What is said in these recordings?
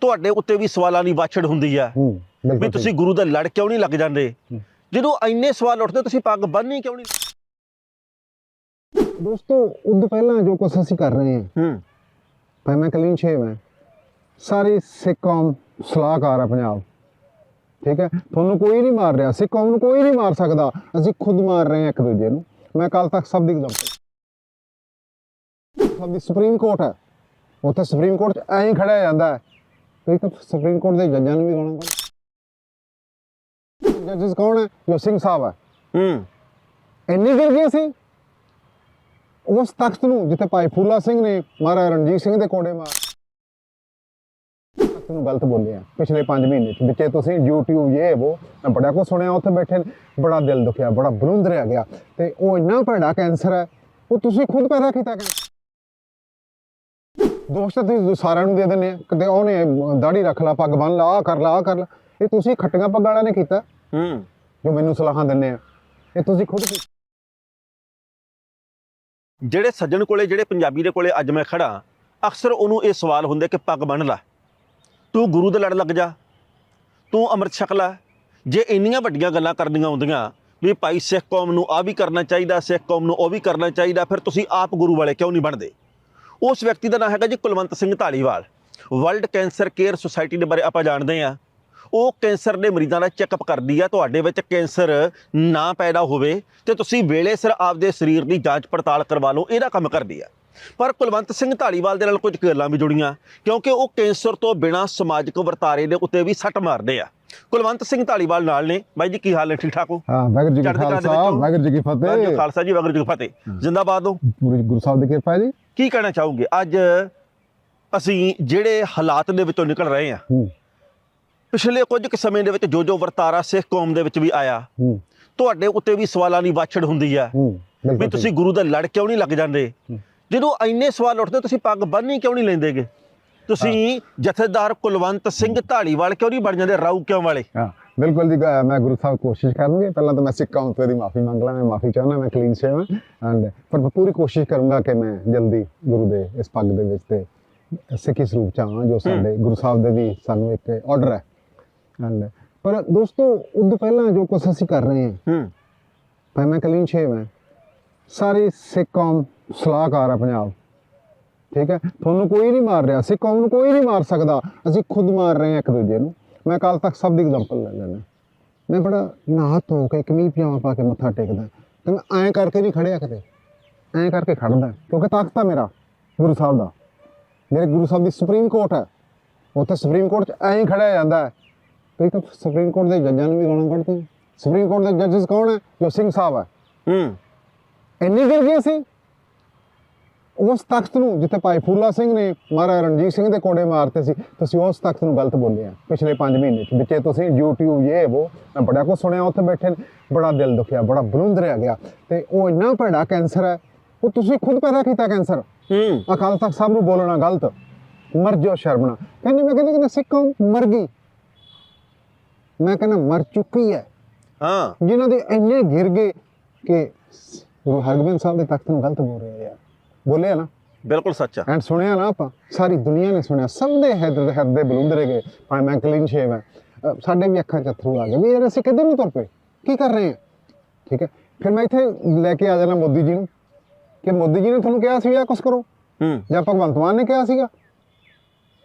ਤੁਹਾਡੇ ਉੱਤੇ ਵੀ ਸਵਾਲਾਂ ਦੀ ਵਾਛੜ ਹੁੰਦੀ ਆ। ਵੀ ਤੁਸੀਂ ਗੁਰੂ ਦਾ ਲੜ ਕਿਉਂ ਨਹੀਂ ਲੱਗ ਜਾਂਦੇ। ਜਦੋਂ ਇੰਨੇ ਸਵਾਲ ਉੱਠਦੇ ਤੁਸੀਂ ਪੱਗ ਬੰਨ੍ਹਣੀ ਕਿਉਂ ਨਹੀਂ। ਦੋਸਤੋ ਉਦੋਂ ਪਹਿਲਾਂ ਜੋ ਕੁਛ ਅਸੀਂ ਕਰ ਰਹੇ ਹਾਂ। ਹੂੰ। ਭਾਈ ਮੈਂ ਕਲੀਨ ਸ਼ੇਵ ਹੈ ਸਾਰੀ ਸਿੱਖ ਕੌਮ ਸਲਾਹਕਾਰ ਹੈ ਪੰਜਾਬ। ਠੀਕ ਹੈ? ਤੁਹਾਨੂੰ ਕੋਈ ਨਹੀਂ ਮਾਰ ਰਿਹਾ। ਸਿੱਖ ਕੌਮ ਨੂੰ ਕੋਈ ਨਹੀਂ ਮਾਰ ਸਕਦਾ। ਅਸੀਂ ਖੁਦ ਮਾਰ ਰਹੇ ਹਾਂ ਇੱਕ ਦੂਜੇ ਨੂੰ। ਮੈਂ ਕੱਲ ਤੱਕ ਸਭ ਦੀ ਐਗਜ਼ਾਮਪਲ ਸਭ ਦੀ ਸੁਪਰੀਮ ਕੋਰਟ ਹੈ। ਉੱਥੇ ਸੁਪਰੀਮ ਕੋਰਟ 'ਚ ਐਂ ਖੜਿਆ ਜਾਂਦਾ ਹੈ। ਤੁਸੀਂ ਤਾਂ ਸੁਪਰੀਮ ਕੋਰਟ ਦੇ ਜੱਜਾਂ ਨੂੰ ਵੀ ਗਾਣਾ ਪਾਉਂਦੇ ਜੱਜਸ ਕੌਣ ਹੈ? ਜੋ ਸਿੰਘ ਸਾਹਿਬ ਹੈ। ਹੂੰ। ਇੰਨੀ ਗਿਰ ਗਏ ਸੀ ਉਸ ਤਖਤ ਨੂੰ ਜਿੱਥੇ ਭਾਈ ਫੂਲਾ ਸਿੰਘ ਨੇ ਮਹਾਰਾਜਾ ਰਣਜੀਤ ਸਿੰਘ ਦੇ ਕੋੜੇ ਮਾਰ ਤਖਤ ਨੂੰ ਗਲਤ ਬੋਲਿਆ। ਪਿਛਲੇ 5 ਮਹੀਨੇ ਚ। ਵਿੱਚੇ ਤੁਸੀਂ YouTube ਇਹ ਉਹ ਮੈਂ ਬੜਾ ਕੁਝ ਸੁਣਿਆ ਉੱਥੇ ਬੈਠੇ ਬੜਾ ਦਿਲ ਦੁਖਿਆ ਬੜਾ ਬਲੁੰਦਰਿਆ ਗਿਆ। ਤੇ ਉਹ ਇੰਨਾ ਭੈੜਾ ਕੈਂਸਰ ਹੈ ਉਹ ਤੁਸੀਂ ਖੁਦ ਪੈਦਾ ਕੀਤਾ ਕੈਂਸਰ। ਦੋਸਤ ਤਾਂ ਤੁਸੀਂ ਸਾਰਿਆਂ ਨੂੰ ਦੇ ਦਿੰਦੇ ਆ। ਕਦੇ ਉਹਨੇ ਦਾੜੀ ਰੱਖ ਲਾ ਪੱਗ ਬੰਨ ਲਾ ਆਹ ਕਰ ਲਾ ਆਹ ਕਰ ਲਾ। ਇਹ ਤੁਸੀਂ ਖੱਟੀਆਂ ਪੱਗਾਂ ਵਾਲਿਆਂ ਨੇ ਕੀਤਾ। ਹੂੰ। ਜੋ ਮੈਨੂੰ ਸਲਾਹਾਂ ਦਿੰਦੇ ਆ। ਇਹ ਤੁਸੀਂ ਖੁਦ ਕੀਤਾ ਜਿਹੜੇ ਸੱਜਣ ਕੋਲੇ ਜਿਹੜੇ ਪੰਜਾਬੀ ਦੇ ਕੋਲੇ ਅੱਜ ਮੈਂ ਖੜਾ ਅਕਸਰ ਉਹਨੂੰ ਇਹ ਸਵਾਲ ਹੁੰਦੇ ਕਿ ਪੱਗ ਬੰਨ ਲੈ। ਤੂੰ ਗੁਰੂ ਦੇ ਲੜ ਲੱਗ ਜਾ। ਤੂੰ ਅੰਮ੍ਰਿਤ ਛਕ ਲੈ। ਜੇ ਇੰਨੀਆਂ ਵੱਡੀਆਂ ਗੱਲਾਂ ਕਰਨੀਆਂ ਹੁੰਦੀਆਂ ਵੀ ਭਾਈ ਸਿੱਖ ਕੌਮ ਨੂੰ ਆ ਵੀ ਕਰਨਾ ਚਾਹੀਦਾ ਸਿੱਖ ਕੌਮ ਨੂੰ ਉਹ ਵੀ ਕਰਨਾ ਚਾਹੀਦਾ ਫਿਰ ਤੁਸੀਂ ਆਪ ਗੁਰੂ ਵਾਲੇ ਕਿਉਂ ਨਹੀਂ ਬਣਦੇ? ਉਸ ਵਿਅਕਤੀ ਦਾ ਨਾਮ ਹੈਗਾ ਜੀ Kulwant Singh Dhaliwal. World cancer care society ਦੇ ਬਾਰੇ ਆਪਾਂ ਜਾਣਦੇ ਹਾਂ। ਉਹ ਕੈਂਸਰ ਦੇ ਮਰੀਜ਼ਾਂ ਦਾ ਚੈੱਕਅਪ ਕਰਦੀ ਆ ਤੁਹਾਡੇ ਵਿੱਚ ਕੈਂਸਰ ਨਾ ਪੈਦਾ ਹੋਵੇ ਤੇ ਤੁਸੀਂ ਵੇਲੇ ਸਿਰ ਆਪਦੇ ਸਰੀਰ ਦੀ ਜਾਂਚ ਪੜਤਾਲ ਕਰਵਾ ਲਓ ਇਹਦਾ ਕੰਮ ਕਰਦੀ ਆ। ਪਰ ਕੁਲਵੰਤ ਸਿੰਘ ਢਾਲੀਵਾਲ ਦੇ ਨਾਲ ਕੁਝ ਗੱਲਾਂ ਵੀ ਜੁੜੀਆਂ ਕਿਉਂਕਿ ਉਹ ਕੈਂਸਰ ਤੋਂ ਬਿਨਾਂ ਸਮਾਜਿਕ ਵਰਤਾਰੇ ਦੇ ਉੱਤੇ ਵੀ ਸੱਟ ਮਾਰਦੇ ਆ। ਕੁਲਵੰਤ ਸਿੰਘ ਢਾਲੀਵਾਲ ਨਾਲ ਨੇ। ਬਾਈ ਜੀ ਕੀ ਹਾਲ ਨੇ? ਠੀਕ ਠਾਕ ਹੋ? ਹਾਂ ਵਾਹਿਗੁਰੂ ਜੀ ਕਾ ਖਾਲਸਾ। ਵਾਹਿਗੁਰੂ ਜੀ ਕੀ ਵਾਹਿਗੁਰੂ ਫਤਿਹ ਖਾਲਸਾ ਜੀ ਵਾਹਿਗੁਰੂ ਜੀ ਕੀ ਫਤਿਹ। ਜਿੰਦਾਬਾਦ ਹੋ? ਪੂਰੀ ਗੁਰੂ ਸਾਹਿਬ ਦੀ ਕਿਰਪਾ ਹੈ ਜੀ। ਕੀ ਕਹਿਣਾ ਚਾਹੋਗੇ? ਅੱਜ ਅਸੀਂ ਜਿਹੜੇ ਹਾਲਾਤ ਦੇ ਵਿੱਚੋਂ ਨਿਕਲ ਰਹੇ ਹਾਂ ਪਿਛਲੇ ਕੁਝ ਕੁ ਸਮੇਂ ਦੇ ਵਿੱਚ ਜੋ ਜੋ ਵਰਤਾਰਾ ਸਿੱਖ ਕੌਮ ਦੇ ਵਿੱਚ ਵੀ ਆਇਆ। ਤੁਹਾਡੇ ਉੱਤੇ ਵੀ ਸਵਾਲਾਂ ਦੀ ਵਾਛੜ ਹੁੰਦੀ ਆ। ਵੀ ਤੁਸੀਂ ਗੁਰੂ ਦਾ ਲੜ ਕਿਉਂ ਨਹੀਂ ਲੱਗ ਜਾਂਦੇ। ਜਦੋਂ ਇੰਨੇ ਸਵਾਲ ਉੱਠਦੇ ਤੁਸੀਂ ਪੱਗ ਬੰਨ੍ਹਣੀ ਕਿਉਂ ਨਹੀਂ ਲੈਂਦੇਗੇ? ਤੁਸੀਂ ਜਥੇਦਾਰ ਕੁਲਵੰਤ ਸਿੰਘ ਢਾਲੀਵਾਲ ਕਿਉਂ ਨਹੀਂ ਬਣ ਜਾਂਦੇ? ਰਾਊ ਕਿਉਂ ਵਾਲੇ? ਬਿਲਕੁਲ ਜੀ ਮੈਂ ਗੁਰੂ ਸਾਹਿਬ ਕੋਸ਼ਿਸ਼ ਕਰਾਂਗੇ ਪਹਿਲਾਂ ਤਾਂ ਮੈਂ ਸਿੱਖ ਕੌਮ ਤੋਂ ਦੀ ਮਾਫੀ ਮੰਗ ਲਾਂ ਮੈਂ ਮਾਫੀ ਚਾਹੁੰਦਾ ਮੈਂ ਕਲੀਨ ਸ਼ੇਵ ਹਾਂ। ਐਂਡ ਪਰ ਮੈਂ ਪੂਰੀ ਕੋਸ਼ਿਸ਼ ਕਰੂੰਗਾ ਕਿ ਮੈਂ ਜਲਦੀ ਗੁਰੂ ਦੇ ਇਸ ਪੱਗ ਦੇ ਵਿੱਚ ਤੇ ਸਿੱਖੀ ਸਰੂਪ ਚ ਆਵਾਂ ਜੋ ਸਾਡੇ ਗੁਰੂ ਸਾਹਿਬ ਦੇ ਵੀ ਸਾਨੂੰ ਇੱਕ ਆਰਡਰ ਹੈ। ਐਂਡ ਪਰ ਦੋਸਤੋ ਉਦੋਂ ਪਹਿਲਾਂ ਜੋ ਕੁਛ ਅਸੀਂ ਕਰ ਰਹੇ ਹਾਂ ਹੂੰ। ਭਾਈ ਮੈਂ ਕਲੀਨ ਸ਼ੇਵ ਹੈ। ਸਾਰੀ ਸਿੱਖ ਕੌਮ ਸਲਾਹਕਾਰ ਹੈ ਪੰਜਾਬ। ਠੀਕ ਹੈ? ਤੁਹਾਨੂੰ ਕੋਈ ਨਹੀਂ ਮਾਰ ਰਿਹਾ ਸਿੱਖ ਕੌਮ ਨੂੰ ਕੋਈ ਨਹੀਂ ਮਾਰ ਸਕਦਾ। ਅਸੀਂ ਖੁਦ ਮਾਰ ਰਹੇ ਹਾਂ ਇੱਕ ਦੂਜੇ ਨੂੰ। ਮੈਂ ਕੱਲ ਤੱਕ ਸਭ ਦੀ ਐਗਜ਼ਾਮਪਲ ਲੈ ਲੈਣਾ ਮੈਂ ਬੜਾ ਨਹਾ ਧੋ ਕੇ ਕਮੀਜ਼ ਪਜਾਮਾ ਪਾ ਕੇ ਮੱਥਾ ਟੇਕਦਾ। ਤੇ ਮੈਂ ਐਂ ਕਰਕੇ ਨਹੀਂ ਖੜਿਆ ਕਿਤੇ। ਐਂ ਕਰਕੇ ਖੜਦਾ ਕਿਉਂਕਿ ਤਖਤ ਆ ਮੇਰਾ ਗੁਰੂ ਸਾਹਿਬ ਦਾ। ਮੇਰੇ ਗੁਰੂ ਸਾਹਿਬ ਦੀ ਸੁਪਰੀਮ ਕੋਰਟ ਹੈ। ਉੱਥੇ ਸੁਪਰੀਮ ਕੋਰਟ 'ਚ ਐਂ ਖੜਿਆ ਜਾਂਦਾ ਹੈ। ਤੁਸੀਂ ਤਾਂ ਸੁਪਰੀਮ ਕੋਰਟ ਦੇ ਜੱਜਾਂ ਨੂੰ ਵੀ ਗਾਣਾ ਕੱਢਦੇ ਸੁਪਰੀਮ ਕੋਰਟ ਦੇ ਜੱਜਸ ਕੌਣ ਹੈ? ਜੋ ਸਿੰਘ ਸਾਹਿਬ ਹੈ। ਹੂੰ। ਇੰਨੀ ਗਿਰ ਗਏ ਸੀ ਉਸ ਤਖਤ ਨੂੰ ਜਿੱਥੇ ਭਾਈ ਫੂਲਾ ਸਿੰਘ ਨੇ ਮਹਾਰਾਜਾ ਰਣਜੀਤ ਸਿੰਘ ਦੇ ਕੋੜੇ ਮਾਰਤੇ ਸੀ ਤੁਸੀਂ ਉਸ ਤਖਤ ਨੂੰ ਗਲਤ ਬੋਲਿਆ ਪਿਛਲੇ 5 ਮਹੀਨੇ ਚ। ਵਿੱਚੇ ਤੁਸੀਂ YouTube ਇਹ ਉਹ ਮੈਂ ਬੜਾ ਕੁਝ ਸੁਣਿਆ ਉੱਥੇ ਬੈਠੇ ਬੜਾ ਦਿਲ ਦੁਖਿਆ ਬੜਾ ਬਲੁੰਦਰਿਆ ਗਿਆ। ਤੇ ਉਹ ਇੰਨਾ ਭੈੜਾ ਕੈਂਸਰ ਹੈ ਉਹ ਤੁਸੀਂ ਖੁਦ ਪੈਦਾ ਕੀਤਾ ਕੈਂਸਰ? ਹੂੰ। ਅਕਾਲ ਤਖਤ ਸਾਹਿਬ ਨੂੰ ਬੋਲਣਾ ਗਲਤ। ਮਰ ਜਾਓ ਸ਼ਰਮਣਾ। ਕਹਿੰਦੇ ਮੈਂ ਕਹਿੰਦੇ ਕਿ ਸਿੱਖਾਂ ਮਰ ਗਈ। ਮੈਂ ਕਹਿੰਦਾ ਮਰ ਚੁੱਕੀ ਹੈ। ਹਾਂ। ਜਿਨ੍ਹਾਂ ਦੇ ਇੰਨੇ ਗਿਰ ਗਏ ਕਿ ਗੁਰੂ ਹਰਗੋਬਿੰਦ ਸਾਹਿਬ ਦੇ ਤਖਤ ਨੂੰ ਗਲਤ ਬੋਲ ਰਹੇ ਆ। ਯਾਰ ਬੋਲਿਆ ਨਾ। ਬਿਲਕੁਲ ਸੱਚ ਆ। ਐਂਡ ਸੁਣਿਆ ਨਾ ਆਪਾਂ ਸਾਰੀ ਦੁਨੀਆ ਨੇ ਸੁਣਿਆ ਸਭ ਦੇ ਹਿਰਦੇ ਹਿਰਦੇ ਬਲੁੰਦਰੇ ਗਏ ਭਾਵੇਂ ਮੈਂ ਕਲੀਨ ਸ਼ੇਵ ਹੈ। ਸਾਡੇ ਵੀ ਅੱਖਾਂ 'ਚ ਅਥਰੂ ਆ ਗਏ ਵੀ ਯਾਰ ਅਸੀਂ ਕਿੱਧਰ ਨੂੰ ਤੁਰ ਪਏ? ਕੀ ਕਰ ਰਹੇ ਹਾਂ? ਠੀਕ ਹੈ ਫਿਰ ਮੈਂ ਇੱਥੇ ਲੈ ਕੇ ਆ ਜਾਣਾ ਮੋਦੀ ਜੀ ਨੂੰ ਕਿ ਮੋਦੀ ਜੀ ਨੇ ਤੁਹਾਨੂੰ ਕਿਹਾ ਸੀ ਆ ਕੁਛ ਕਰੋ। ਹੂੰ। ਜਾਂ ਭਗਵੰਤ ਮਾਨ ਨੇ ਕਿਹਾ ਸੀਗਾ।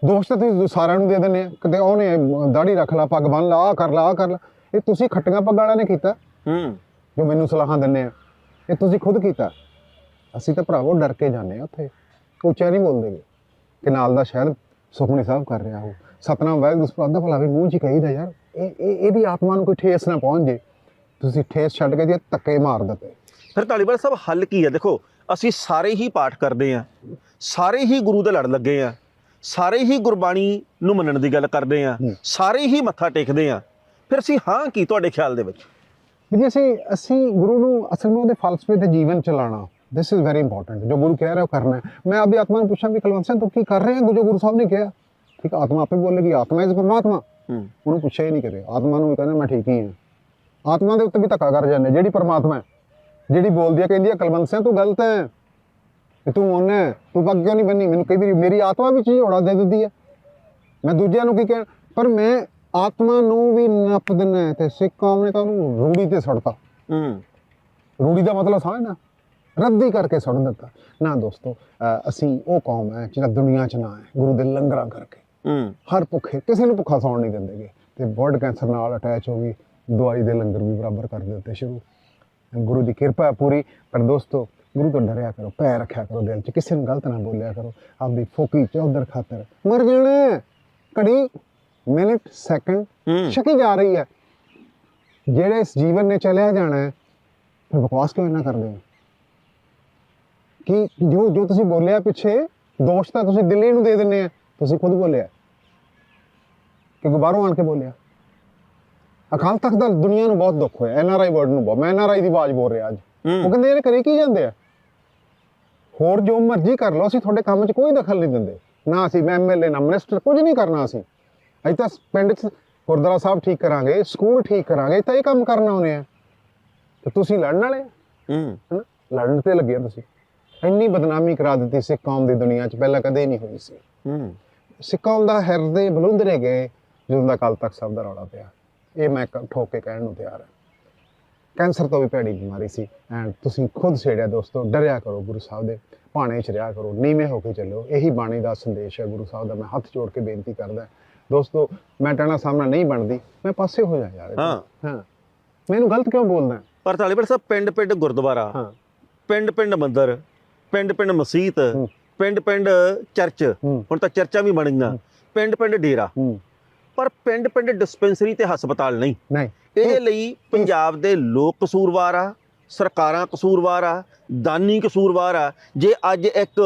ਦੋਸਤ ਤਾਂ ਤੁਸੀਂ ਸਾਰਿਆਂ ਨੂੰ ਦੇ ਦਿੰਦੇ ਆ। ਕਦੇ ਉਹਨੇ ਦਾੜੀ ਰੱਖ ਲਾ ਪੱਗ ਬੰਨ ਲਾ ਆਹ ਕਰ ਲਾ ਆਹ ਕਰ ਲਾ। ਇਹ ਤੁਸੀਂ ਖੱਟੀਆਂ ਪੱਗਾਂ ਵਾਲਿਆਂ ਨੇ ਕੀਤਾ। ਹੂੰ। ਜੋ ਮੈਨੂੰ ਸਲਾਹਾਂ ਦਿੰਦੇ ਆ। ਇਹ ਤੁਸੀਂ ਖੁਦ ਕੀਤਾ। ਅਸੀਂ ਤਾਂ ਭਰਾਵੋ ਡਰ ਕੇ ਜਾਂਦੇ ਆ ਉੱਥੇ। ਉੱਚਾ ਨਹੀਂ ਬੋਲਦੇ ਗੇ। ਕਿ ਨਾਲ ਦਾ ਸ਼ਾਇਦ ਸੁਖਮਨੀ ਸਾਹਿਬ ਕਰ ਰਿਹਾ ਹੋ ਸਤਨਾਮ ਵਾਹਿਗੁਰੂ ਸਪਾਦ ਦਾ ਭਲਾ ਵੀ ਮੂੰਹ 'ਚ ਹੀ ਕਹੀਦਾ ਯਾਰ। ਇਹ ਇਹ ਇਹਦੀ ਆਤਮਾ ਨੂੰ ਕੋਈ ਠੇਸ ਨਾ ਪਹੁੰਚ ਜੇ। ਤੁਸੀਂ ਠੇਸ ਛੱਡ ਕੇ ਜੇ ਧੱਕੇ ਮਾਰ ਦਿੱਤੇ। ਫਿਰ ਢਾਲੀਵਾਲ ਸਾਹਿਬ ਹੱਲ ਕੀ ਹੈ ਦੇਖੋ ਅਸੀਂ ਸਾਰੇ ਹੀ ਪਾਠ ਕਰਦੇ ਆ ਸਾਰੇ ਹੀ ਗੁਰੂ ਦੇ ਲੜ ਲੱਗੇ ਆ ਸਾਰੇ ਹੀ ਗੁਰਬਾਣੀ ਨੂੰ ਮੰਨਣ ਦੀ ਗੱਲ ਕਰਦੇ ਆ। ਸਾਰੇ ਹੀ ਮੱਥਾ ਟੇਕਦੇ ਆ ਫਿਰ ਅਸੀਂ ਹਾਂ ਕੀ ਤੁਹਾਡੇ ਖਿਆਲ ਦੇ ਵਿੱਚ? ਵੀ ਜੇ ਅਸੀਂ ਅਸੀਂ ਗੁਰੂ ਨੂੰ ਅਸਲ ਵਿੱਚ ਉਹਦੇ ਫਲਸਫੇ ਤੇ ਜੀਵਨ ਚਲਾਣਾ ਦਿਸ ਇਜ਼ ਵੈਰੀ ਇੰਪੋਰਟੈਂਟ ਜੋ ਗੁਰੂ ਕਹਿ ਰਿਹਾ ਉਹ ਕਰਨਾ ਮੈਂ ਆਪਦੀ ਆਤਮਾ ਨੂੰ ਪੁੱਛਾਂ ਵੀ ਕੁਲਵੰਤ ਸਿੰਘ ਤੂੰ ਕੀ ਕਰ ਰਿਹਾ ਜੋ ਗੁਰੂ ਸਾਹਿਬ ਨੇ ਕਿਹਾ ਠੀਕ ਆਤਮਾ ਆਪੇ ਬੋਲੇਗੀ ਆਤਮਾ ਇਜ਼ ਪਰਮਾਤਮਾ ਉਹਨੂੰ ਪੁੱਛਿਆ ਹੀ ਨਹੀਂ ਕਰੇ ਆਤਮਾ ਨੂੰ ਵੀ ਕਹਿੰਦਾ ਮੈਂ ਠੀਕ ਹੀ ਹਾਂ ਆਤਮਾ ਦੇ ਉੱਤੇ ਵੀ ਧੱਕਾ ਕਰ ਜਾਂਦੇ ਜਿਹੜੀ ਪਰਮਾਤਮਾ ਹੈ ਜਿਹੜੀ ਬੋਲਦੀ ਹੈ ਕਹਿੰਦੀ ਹੈ ਕੁਲਵੰਤ ਸਿੰਘ ਤੂੰ ਗਲਤ ਹੈ ਤੂੰ ਮੋਨਾ ਹੈ ਤੂੰ ਪੱਗ ਕਿਉਂ ਨਹੀਂ ਬੰਨੀ ਮੈਨੂੰ ਕਈ ਵਾਰੀ ਮੇਰੀ ਆਤਮਾ ਵੀ ਝੋੜਾ ਦੇ ਦਿੰਦੀ ਹੈ ਮੈਂ ਦੂਜਿਆਂ ਨੂੰ ਕੀ ਕਹਿ ਪਰ ਮੈਂ ਆਤਮਾ ਨੂੰ ਵੀ ਨੱਪ ਦਿੰਨਾ ਤੇ ਸਿੱਖ ਕੌਮ ਨੇ ਤਾਂ ਉਹਨੂੰ ਰੂੜੀ ਤੇ ਸੁੱਟਤਾ ਹੂੰ ਰੂੜੀ ਦਾ ਮਤਲਬ ਸਮਝਣਾ ਰੱਦੀ ਕਰਕੇ ਸੁੱਟ ਦਿੱਤਾ। ਨਾ ਦੋਸਤੋ ਅਸੀਂ ਉਹ ਕੌਮ ਹੈ ਜਿਹੜਾ ਦੁਨੀਆ 'ਚ ਨਾ ਹੈ ਗੁਰੂ ਦੇ ਲੰਗਰਾਂ ਕਰਕੇ। ਹਰ ਭੁੱਖੇ ਕਿਸੇ ਨੂੰ ਭੁੱਖਾ ਸੌਣ ਨਹੀਂ ਦਿੰਦੇਗੇ ਤੇ ਬਲੱਡ ਕੈਂਸਰ ਨਾਲ ਅਟੈਚ ਹੋ ਗਈ ਦਵਾਈ ਦੇ ਲੰਗਰ ਵੀ ਬਰਾਬਰ ਕਰ ਦਿੱਤੇ ਸ਼ੁਰੂ। ਗੁਰੂ ਦੀ ਕਿਰਪਾ ਪੂਰੀ ਪਰ ਦੋਸਤੋ ਗੁਰੂ ਤੋਂ ਡਰਿਆ ਕਰੋ ਪੈਰ ਰੱਖਿਆ ਕਰੋ ਦਿਲ 'ਚ ਕਿਸੇ ਨੂੰ ਗਲਤ ਨਾ ਬੋਲਿਆ ਕਰੋ। ਆਪਦੀ ਫੋਕੀ ਚੌਧਰ ਖਾਤਰ। ਮਰ ਜਾਣਾ। ਘੜੀ ਮਿੰਟ ਸੈਕਿੰਡ ਛਕੀ ਜਾ ਰਹੀ ਹੈ। ਜਿਹੜੇ ਇਸ ਜੀਵਨ ਨੇ ਚਲਿਆ ਜਾਣਾ ਹੈ ਫਿਰ ਬਕਵਾਸ ਕਿਉਂ ਇੰਨਾ ਕਰਦੇ ਹੋ? ਕਿ ਜੋ ਜੋ ਤੁਸੀਂ ਬੋਲਿਆ ਪਿੱਛੇ ਦੋਸ਼ ਤਾਂ ਤੁਸੀਂ ਦਿੱਲੀ ਨੂੰ ਦੇ ਦਿੰਦੇ ਆ। ਤੁਸੀਂ ਖੁਦ ਬੋਲਿਆ। ਕਿ ਬਾਹਰੋਂ ਆਣ ਕੇ ਬੋਲਿਆ। ਅਕਾਲ ਤਖਤ ਦਾ ਦੁਨੀਆ ਨੂੰ ਬਹੁਤ ਦੁੱਖ ਹੋਇਆ। ਐਨਆਰਆਈ ਵਰਡ ਨੂੰ ਬਹੁਤ। ਮੈਂ ਐਨਆਰਆਈ ਦੀ ਆਵਾਜ਼ ਬੋਲ ਰਿਹਾ ਅੱਜ। ਉਹ ਕਹਿੰਦੇ ਇਹ ਕਰੇ ਕੀ ਜਾਂਦੇ ਆ? ਹੋਰ ਜੋ ਮਰਜ਼ੀ ਕਰ ਲਓ। ਅਸੀਂ ਤੁਹਾਡੇ ਕੰਮ 'ਚ ਕੋਈ ਦਖਲ ਨਹੀਂ ਦਿੰਦੇ। ਨਾ ਅਸੀਂ ਐਮਐਲਏ ਨਾ ਮਿਨਿਸਟਰ ਕੁਝ ਨਹੀਂ ਕਰਨਾ ਅਸੀਂ। ਅਸੀਂ ਤਾਂ ਪਿੰਡ 'ਚ ਗੁਰਦੁਆਰਾ ਸਾਹਿਬ ਠੀਕ ਕਰਾਂਗੇ ਸਕੂਲ ਠੀਕ ਕਰਾਂਗੇ ਤਾਂ ਇਹ ਕੰਮ ਕਰਨਾ ਉਹਨੇ ਆ। ਤੇ ਤੁਸੀਂ ਲੜਨ ਵਾਲੇ ਹੂੰ। ਲੜਨ ਤੇ ਲੱਗੇ ਤੁਸੀਂ। ਇੰਨੀ ਬਦਨਾਮੀ ਕਰਾ ਦਿੱਤੀ ਸਿੱਖ ਕੌਮ ਦੀ ਦੁਨੀਆ 'ਚ ਪਹਿਲਾਂ ਕਦੇ ਨਹੀਂ ਹੋਈ ਸੀ। ਹੂੰ। ਸਿੱਖ ਕੌਮ ਦਾ ਹਿਰਦੇ ਬਲੁੰਦਰੇ ਗਏ ਜਦੋਂ ਦਾ ਕੱਲ ਤੱਕ ਸਭ ਦਾ ਰੌਲਾ ਪਿਆ। ਇਹ ਮੈਂ ਠੋਕ ਕੇ ਕਹਿਣ ਨੂੰ ਤਿਆਰ ਹਾਂ। ਕੈਂਸਰ ਤੋਂ ਵੀ ਭੈੜੀ ਬਿਮਾਰੀ ਸੀ। ਐਂਡ ਤੁਸੀਂ ਖੁਦ ਛੇੜਿਆ ਦੋਸਤੋ ਡਰਿਆ ਕਰੋ ਗੁਰੂ ਸਾਹਿਬ ਦੇ ਭਾਣੇ 'ਚ ਰਿਹਾ ਕਰੋ ਨੀਵੇਂ ਹੋ ਕੇ ਚੱਲੋ ਇਹੀ ਬਾਣੀ ਦਾ ਸੰਦੇਸ਼ ਹੈ ਗੁਰੂ ਸਾਹਿਬ ਦਾ ਮੈਂ ਹੱਥ ਜੋੜ ਕੇ ਬੇਨਤੀ ਕਰਦਾ ਦੋਸਤੋ ਮੈਂ ਟਾਣਾ ਸਾਹਮਣਾ ਨਹੀਂ ਬਣਦੀ ਮੈਂ ਪਾਸੇ ਹੋ ਜਾ ਯਾਰ। ਹਾਂ। ਹਾਂ। ਮੈਨੂੰ ਗਲਤ ਕਿਉਂ ਬੋਲਦਾ? ਪਰ ਤਾਲੀਬਰ ਸਾਹਿਬ ਪਿੰਡ ਪਿੰਡ ਗੁਰਦੁਆਰਾ ਹਾਂ। ਪਿੰਡ ਪਿੰਡ ਮੰਦਿਰ ਪਿੰਡ ਪਿੰਡ ਮਸਜਿਦ ਹੂੰ। ਪਿੰਡ ਪਿੰਡ ਚਰਚ ਹੁਣ ਤਾਂ ਚਰਚਾਂ ਵੀ ਬਣ ਗਈਆਂ ਪਿੰਡ ਪਿੰਡ ਡੇਰਾ ਪਰ ਪਿੰਡ ਪਿੰਡ ਡਿਸਪੈਂਸਰੀ ਤੇ ਹਸਪਤਾਲ ਨਹੀਂ। ਨਹੀਂ। ਇਹਦੇ ਲਈ ਪੰਜਾਬ ਦੇ ਲੋਕ ਕਸੂਰਵਾਰ ਆ ਸਰਕਾਰਾਂ ਕਸੂਰਵਾਰ ਆ ਦਾਨੀ ਕਸੂਰਵਾਰ ਆ। ਜੇ ਅੱਜ ਇੱਕ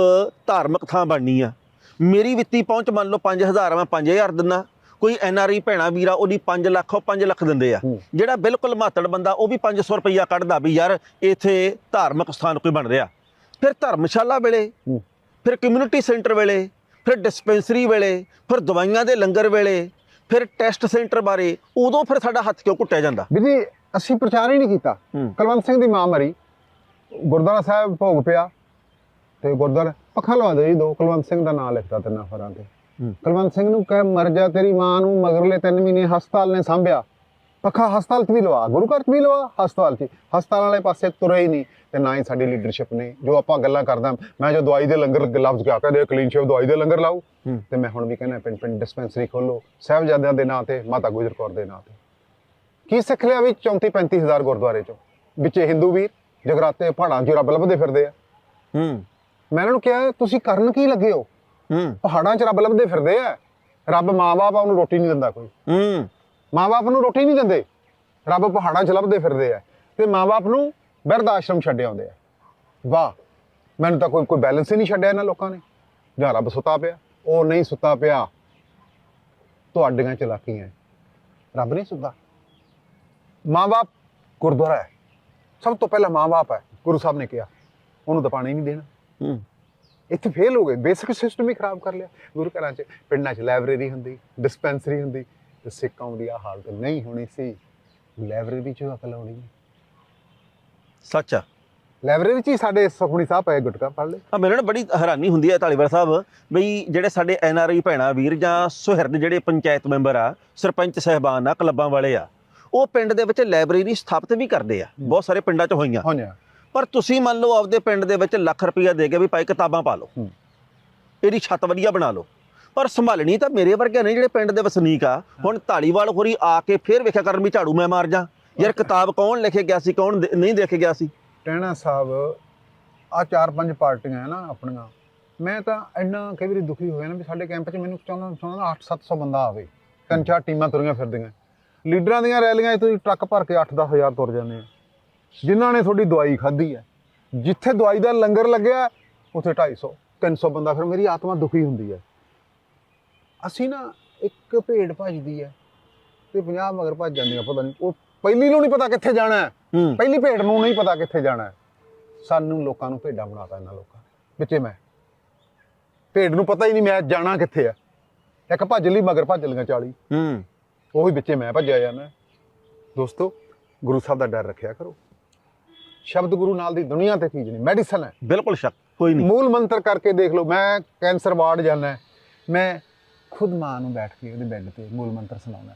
ਧਾਰਮਿਕ ਥਾਂ ਬਣਨੀ ਆ ਮੇਰੀ ਵਿੱਤੀ ਪਹੁੰਚ ਮੰਨ ਲਓ 5000 ਆ, ਮੈਂ 5000 ਦਿੰਦਾ। ਕੋਈ ਐਨ ਆਰ ਆਈ ਭੈਣਾ ਵੀਰਾ ਉਹਦੀ 5 ਲੱਖ ਉਹ 5 ਲੱਖ ਦਿੰਦੇ ਆ। ਜਿਹੜਾ ਬਿਲਕੁਲ ਮਾਤੜ ਬੰਦਾ ਉਹ ਵੀ 500 ਰੁਪਈਆ ਕੱਢਦਾ ਵੀ ਯਾਰ ਇੱਥੇ ਧਾਰਮਿਕ ਸਥਾਨ ਕੋਈ ਬਣ ਰਿਹਾ। ਫਿਰ ਧਰਮਸ਼ਾਲਾ ਵੇਲੇ। ਫਿਰ ਕਮਿਊਨਿਟੀ ਸੈਂਟਰ ਵੇਲੇ ਫਿਰ ਡਿਸਪੈਂਸਰੀ ਵੇਲੇ ਫਿਰ ਦਵਾਈਆਂ ਦੇ ਲੰਗਰ ਵੇਲੇ ਫਿਰ ਟੈਸਟ ਸੈਂਟਰ ਬਾਰੇ ਉਦੋਂ ਫਿਰ ਸਾਡਾ ਹੱਥ ਕਿਉਂ ਘੁੱਟਿਆ ਜਾਂਦਾ? ਵੀਰ ਅਸੀਂ ਪ੍ਰਚਾਰ ਹੀ ਨਹੀਂ ਕੀਤਾ। ਕੁਲਵੰਤ ਸਿੰਘ ਦੀ ਮਾਂ ਮਰੀ। ਗੁਰਦੁਆਰਾ ਸਾਹਿਬ ਭੋਗ ਪਿਆ ਤੇ ਗੁਰਦੁਆਰਾ ਪੱਖਾ ਲਵਾ ਦਿਓ ਜੀ ਦੋ ਕੁਲਵੰਤ ਸਿੰਘ ਦਾ ਨਾਮ ਲਿਖਦਾ ਤਿੰਨਾਂ ਫਰਾਂ ਤੇ। ਕੁਲਵੰਤ ਸਿੰਘ ਨੂੰ ਕਹਿ ਮਰ ਜਾ ਤੇਰੀ ਮਾਂ ਨੂੰ ਮਗਰਲੇ ਤਿੰਨ ਮਹੀਨੇ ਹਸਪਤਾਲ ਨੇ ਸਾਂਭਿਆ। ਪੱਖਾ ਹਸਪਤਾਲ 'ਚ ਵੀ ਲਵਾ ਗੁਰੂ ਘਰ 'ਚ ਵੀ ਲਵਾ ਹਸਪਤਾਲ 'ਚ। ਹਸਪਤਾਲ ਵਾਲੇ ਪਾਸੇ ਤੁਰੇ ਹੀ ਨਹੀਂ ਤੇ ਨਾ ਹੀ ਸਾਡੀ ਲੀਡਰਸ਼ਿਪ ਨੇ। ਜੋ ਆਪਾਂ ਗੱਲਾਂ ਕਰਦਾ ਮੈਂ ਜੋ ਦਵਾਈ ਦੇ ਲੰਗਰ ਲਫ਼ਜ਼ ਕਿਹਾ ਕਹਿੰਦੇ ਕਲੀਨ ਸ਼ੇਵ ਦਵਾਈ ਦੇ ਲੰਗਰ ਲਾਓ। ਤੇ ਮੈਂ ਹੁਣ ਵੀ ਕਹਿੰਦਾ ਪਿੰਡ ਪਿੰਡ ਡਿਸਪੈਂਸਰੀ ਖੋਲੋ ਸਾਹਿਬਜ਼ਾਦਿਆਂ ਦੇ ਨਾਂ ਤੇ ਮਾਤਾ ਗੁਜਰ ਕੌਰ ਦੇ ਨਾਂ ਤੇ। ਕੀ ਸਿੱਖ ਲਿਆ ਵੀ 34 35 ਹਜ਼ਾਰ ਗੁਰਦੁਆਰੇ ਚੋਂ? ਵਿੱਚੇ ਹਿੰਦੂ ਵੀਰ ਜਗਰਾਤੇ ਪਹਾੜਾਂ 'ਚ ਰੱਬ ਲੱਭਦੇ ਫਿਰਦੇ ਆ। ਹੂੰ। ਮੈਂ ਇਹਨਾਂ ਨੂੰ ਕਿਹਾ ਤੁਸੀਂ ਕਰਨ ਕੀ ਲੱਗੇ ਹੋ? ਹੂੰ। ਪਹਾੜਾਂ 'ਚ ਰੱਬ ਲੱਭਦੇ ਫਿਰਦੇ ਆ। ਰੱਬ ਮਾਂ-ਬਾਪ ਆ ਉਹਨੂੰ ਰੋਟੀ ਨਹੀਂ ਦਿੰਦਾ ਕੋਈ। ਹੂੰ। ਮਾਂ-ਬਾਪ ਨੂੰ ਰੋਟੀ ਨਹੀਂ ਦਿੰਦੇ। ਰੱਬ ਪਹਾੜਾਂ 'ਚ ਲੱਭਦੇ ਫਿਰਦੇ ਆ ਤੇ ਮਾਂ-ਬਾਪ ਨੂੰ ਬਿਰਧ ਆਸ਼ਰਮ ਛੱਡੇ ਆਉਂਦੇ ਆ। ਵਾਹ ਮੈਨੂੰ ਤਾਂ ਕੋਈ ਕੋਈ ਬੈਲੈਂਸ ਹੀ ਨਹੀਂ ਛੱਡਿਆ ਇਹਨਾਂ ਲੋਕਾਂ ਨੇ। ਜਾਂ ਰੱਬ ਸੁੱਤਾ ਪਿਆ ਉਹ ਨਹੀਂ ਸੁੱਤਾ ਪਿਆ। ਤੁਹਾਡੀਆਂ ਚਲਾਕੀਆਂ ਰੱਬ ਨਹੀਂ ਸੁੱਤਾ। ਮਾਂ-ਬਾਪ ਗੁਰਦੁਆਰਾ ਹੈ ਸਭ ਤੋਂ ਪਹਿਲਾਂ ਮਾਂ-ਬਾਪ ਹੈ ਗੁਰੂ ਸਾਹਿਬ ਨੇ ਕਿਹਾ ਉਹਨੂੰ ਤਾਂ ਪਾਣੀ ਨਹੀਂ ਦੇਣਾ। ਹੂੰ। ਇੱਥੇ ਫੇਲ ਹੋ ਗਏ। ਬੇਸਿਕ ਸਿਸਟਮ ਹੀ ਖਰਾਬ ਕਰ ਲਿਆ। ਗੁਰੂ ਘਰਾਂ 'ਚ ਪਿੰਡਾਂ 'ਚ ਲਾਇਬ੍ਰੇਰੀ ਹੁੰਦੀ ਡਿਸਪੈਂਸਰੀ ਹੁੰਦੀ। ਤੇ ਸਿੱਖਾਂ ਦੀ ਆ ਹਾਲਤ ਨਹੀਂ ਹੋਣੀ ਸੀ। ਲਾਇਬ੍ਰੇਰੀ 'ਚ ਅਕਲ ਆਉਣੀ ਹੈ। ਸੱਚ ਆ? ਲਾਇਬ੍ਰੇਰੀ 'ਚ ਹੀ ਸਾਡੇ ਸੁਖਮਣੀ ਸਾਹਿਬ ਪਏ ਗੁਟਕਾ ਪੜ੍ਹ ਲਏ। ਆ ਮੈਨੂੰ ਨਾ ਬੜੀ ਹੈਰਾਨੀ ਹੁੰਦੀ ਹੈ ਧਾਲੀਵਾਲ ਸਾਹਿਬ ਬਈ ਜਿਹੜੇ ਸਾਡੇ ਐਨ ਆਰ ਆਈ ਭੈਣਾ ਵੀਰ ਜਾਂ ਸੁਹਿਰਦ ਜਿਹੜੇ ਪੰਚਾਇਤ ਮੈਂਬਰ ਆ ਸਰਪੰਚ ਸਹਿਬਾਨ ਆ ਕਲੱਬਾਂ ਵਾਲੇ ਆ ਉਹ ਪਿੰਡ ਦੇ ਵਿੱਚ ਲਾਇਬ੍ਰੇਰੀ ਸਥਾਪਿਤ ਵੀ ਕਰਦੇ ਆ। ਬਹੁਤ ਸਾਰੇ ਪਿੰਡਾਂ 'ਚ ਹੋਈਆਂ। ਹੋਣਿਆ ਪਰ ਤੁਸੀਂ ਮੰਨ ਲਓ ਆਪਦੇ ਪਿੰਡ ਦੇ ਵਿੱਚ ਲੱਖ ਰੁਪਈਆ ਦੇ ਕੇ ਵੀ ਭਾਈ ਕਿਤਾਬਾਂ ਪਾ ਲਓ। ਇਹਦੀ ਛੱਤ ਵਧੀਆ ਬਣਾ ਲਓ। ਪਰ ਸੰਭਾਲਣੀ ਤਾਂ ਮੇਰੇ ਵਰਗੇ ਨੇ ਜਿਹੜੇ ਪਿੰਡ ਦੇ ਵਸਨੀਕ ਆ ਹੁਣ ਧਾਲੀਵਾਲ ਹੋਰੀ ਆ ਕੇ ਫੇਰ ਵੇਖਿਆ ਕਰਨ ਵੀ ਝਾੜੂ ਮੈਂ ਮਾਰ ਜਾ। ਯਾਰ ਕਿਤਾਬ ਕੌਣ ਲਿਖ ਗਿਆ ਸੀ ਕੌਣ ਨਹੀਂ ਦੇਖ ਕੇ ਗਿਆ ਸੀ? ਟਹਿਣਾ ਸਾਹਿਬ ਆ ਚਾਰ ਪੰਜ ਪਾਰਟੀਆਂ ਹੈ ਨਾ ਆਪਣੀਆਂ। ਮੈਂ ਤਾਂ ਇੰਨਾ ਕਈ ਵਾਰੀ ਦੁਖੀ ਹੋਇਆ ਨਾ ਵੀ ਸਾਡੇ ਕੈਂਪ 'ਚ ਮੈਨੂੰ ਚਾਹੁੰਦਾ ਚਾਹੁੰਦਾ 8-700 ਬੰਦਾ ਆਵੇ। ਤਿੰਨ ਚਾਰ ਟੀਮਾਂ ਤੁਰੀਆਂ ਫਿਰਦੀਆਂ। ਲੀਡਰਾਂ ਦੀਆਂ ਰੈਲੀਆਂ 'ਚ ਤੁਸੀਂ ਟਰੱਕ ਭਰ ਕੇ 8-10 ਹਜ਼ਾਰ ਤੁਰ ਜਾਂਦੇ ਆ। ਜਿਨ੍ਹਾਂ ਨੇ ਤੁਹਾਡੀ ਦਵਾਈ ਖਾਧੀ ਹੈ ਜਿੱਥੇ ਦਵਾਈ ਦਾ ਲੰਗਰ ਲੱਗਿਆ ਉੱਥੇ 250 300 ਬੰਦਾ ਫਿਰ ਮੇਰੀ ਆਤਮਾ ਦੁਖੀ ਹੁੰਦੀ ਹੈ। ਅਸੀਂ ਨਾ ਇੱਕ ਭੇਡ ਭੱਜਦੀ ਹੈ ਤੇ 50 ਮਗਰ ਭੱਜ ਜਾਂਦੀਆਂ ਪਤਾ ਨਹੀਂ ਉਹ ਪਹਿਲੀ ਨੂੰ ਨਹੀਂ ਪਤਾ ਕਿੱਥੇ ਜਾਣਾ ਹੈ। ਹੂੰ। ਪਹਿਲੀ ਭੇਡ ਨੂੰ ਨਹੀਂ ਪਤਾ ਕਿੱਥੇ ਜਾਣਾ ਹੈ। ਸਾਨੂੰ ਲੋਕਾਂ ਨੂੰ ਭੇਡਾਂ ਬਣਾਤਾ ਇਹਨਾਂ ਲੋਕਾਂ ਵਿੱਚੇ ਮੈਂ। ਭੇਡ ਨੂੰ ਪਤਾ ਹੀ ਨਹੀਂ ਮੈਂ ਜਾਣਾ ਕਿੱਥੇ ਆ। ਇੱਕ ਭੱਜ ਲਈ ਮਗਰ ਭੱਜ ਲਈਆਂ 40 ਹੂੰ। ਉਹੀ ਵਿੱਚੇ ਮੈਂ ਭੱਜਿਆ ਜਾਂਦਾ ਦੋਸਤੋ ਗੁਰੂ ਸਾਹਿਬ ਦਾ ਡਰ ਰੱਖਿਆ ਕਰੋ। ਸ਼ਬਦ ਗੁਰੂ ਨਾਲ ਦੀ ਦੁਨੀਆ ਤੇ ਚੀਜ਼ ਨਹੀਂ ਮੈਡੀਸਨ ਹੈ। ਬਿਲਕੁਲ ਸ਼ੱਕ ਕੋਈ ਨਹੀਂ। ਮੂਲ ਮੰਤਰ ਕਰਕੇ ਦੇਖ ਲਓ ਮੈਂ ਕੈਂਸਰ ਵਾਰਡ ਜਾਣਾ ਮੈਂ ਖੁਦ ਮਾਂ ਨੂੰ ਬੈਠ ਕੇ ਉਹਦੇ ਬੈੱਡ ਤੇ ਮੂਲ ਮੰਤਰ ਸੁਣਾਉਣਾ